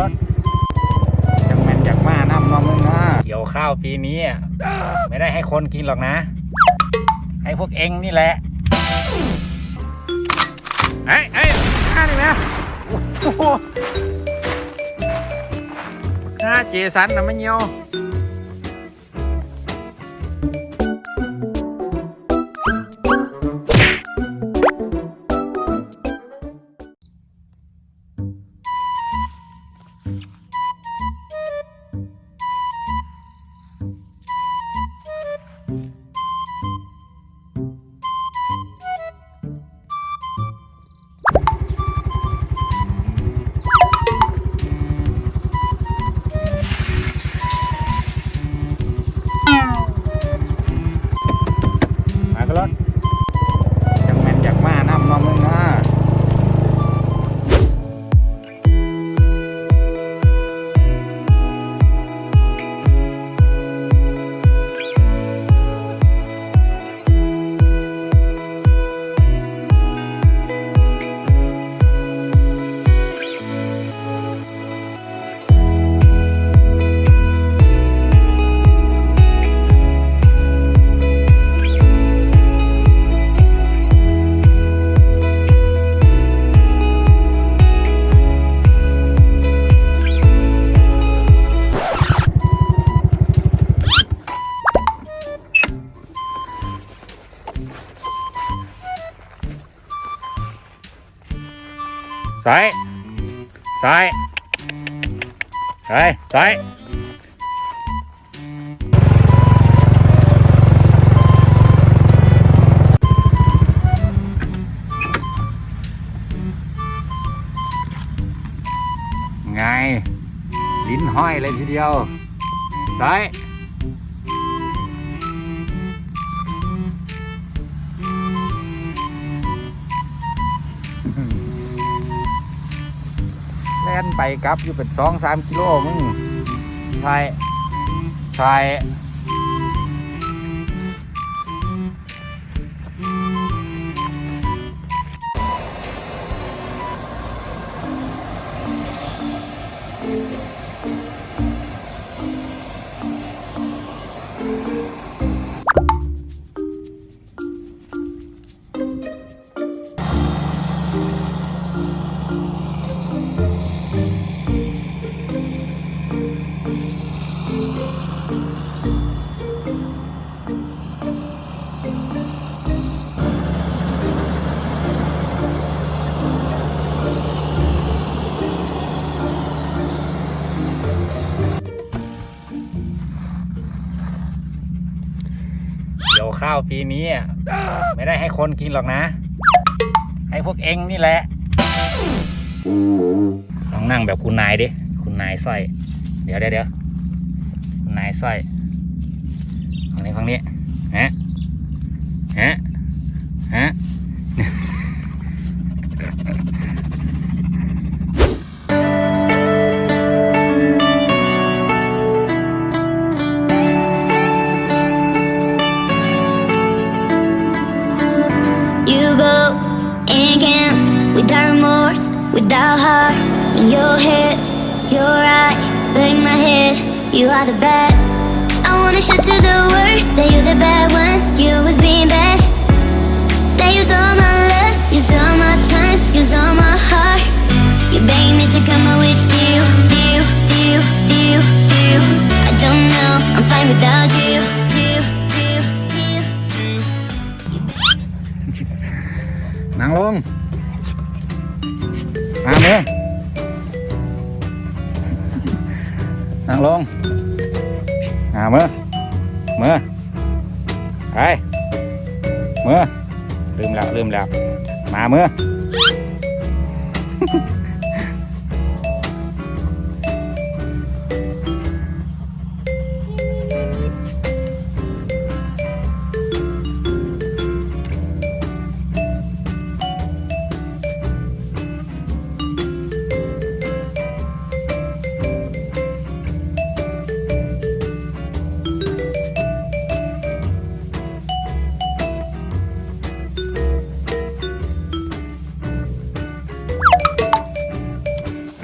ลักจังแมนจากมาน้ำนองมึงนะเกี่ยวข้าวปีนี้อะไม่ได้ให้คนกินหรอกนะ ให้พวกเองนี่แหละเอ้ยเอ้ยข้านี่นะข้าเจสันนะไม่เงี้ยว มา ซ้ายซ้ายซ้ายซ้ายไง ลิ้นห้อยเลยทีเดียวซ้าย ล่นไปกลับอยู่เป็นสองสามกิโลมึงใช่ใช่ ข้าวปีนี้อะไม่ได้ให้คนกินหรอกนะ ให้พวกเองนี่แหละลองนั่งแบบคุณนายดิคุณนายสร้อย เดี๋ยวเดี๋ยวเดี๋ยวคุณนายสร้อยฝั่งนี้ฝั่งนี้ฮะฮะฮะ camp without remorse, without heart. In your head, you're right, but in my head, you are the bad. I wanna show to the world that you're the bad one. You was being bad. That use all my love, use all my time, use all my heart. You begged me to come up with you, you, you, you, you. I don't know, I'm fine without you, you, you, นั่งลงมาเมือนั่งลงมาเ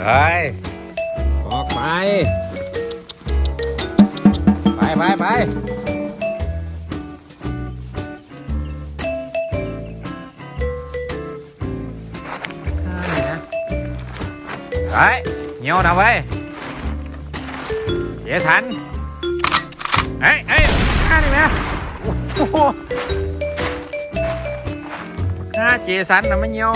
เมือไปเมือลืมแล้วลืมแล้วมาเมือเฮ้ยไปไปไปไปเหี่ยวนะไว้ยเดี๋ยวทันเอ้ยเอ้ยข้านี่นะโอ้โหข้าเจสันนะไม่เหี่ยว